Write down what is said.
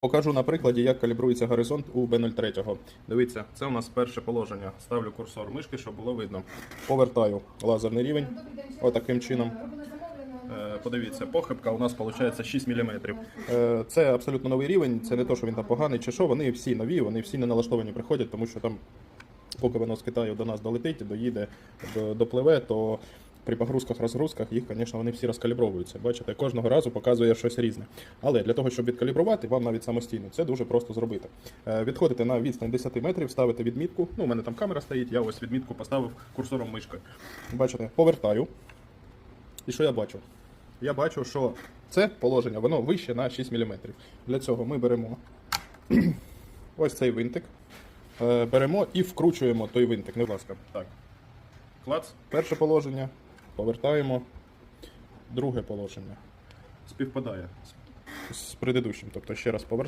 Покажу на прикладі, як калібрується горизонт у B03. Дивіться, це у нас перше положення. Ставлю курсор мишки, щоб було видно. Повертаю лазерний рівень. Отаким чином. Е, Подивіться, похибка у нас виходить 6 мм. Це абсолютно новий рівень, це не то, що він там поганий чи що. Вони всі нові, вони всі не налаштовані приходять, тому що там, поки воно з Китаю до нас долетить, доїде, допливе, то при погрузках-розгрузках їх, звісно, вони всі розкалібровуються. Бачите, кожного разу показує щось різне. Але для того, щоб відкалібрувати, вам навіть самостійно це дуже просто зробити. Е, Відходите на відстань 10 метрів, ставите відмітку. Ну, у мене там камера стоїть, я ось відмітку поставив курсором мишкою. Бачите, повертаю. І що я бачу? Я бачу, що це положення воно вище на 6 мм. Для цього ми беремо ось цей винтик, е, беремо і вкручуємо той винтик. Не будь ласка. Так. Клац. Перше положення. Повертаємо. Друге положення. Співпадає з, предыдущим. Тобто ще раз повертаємо.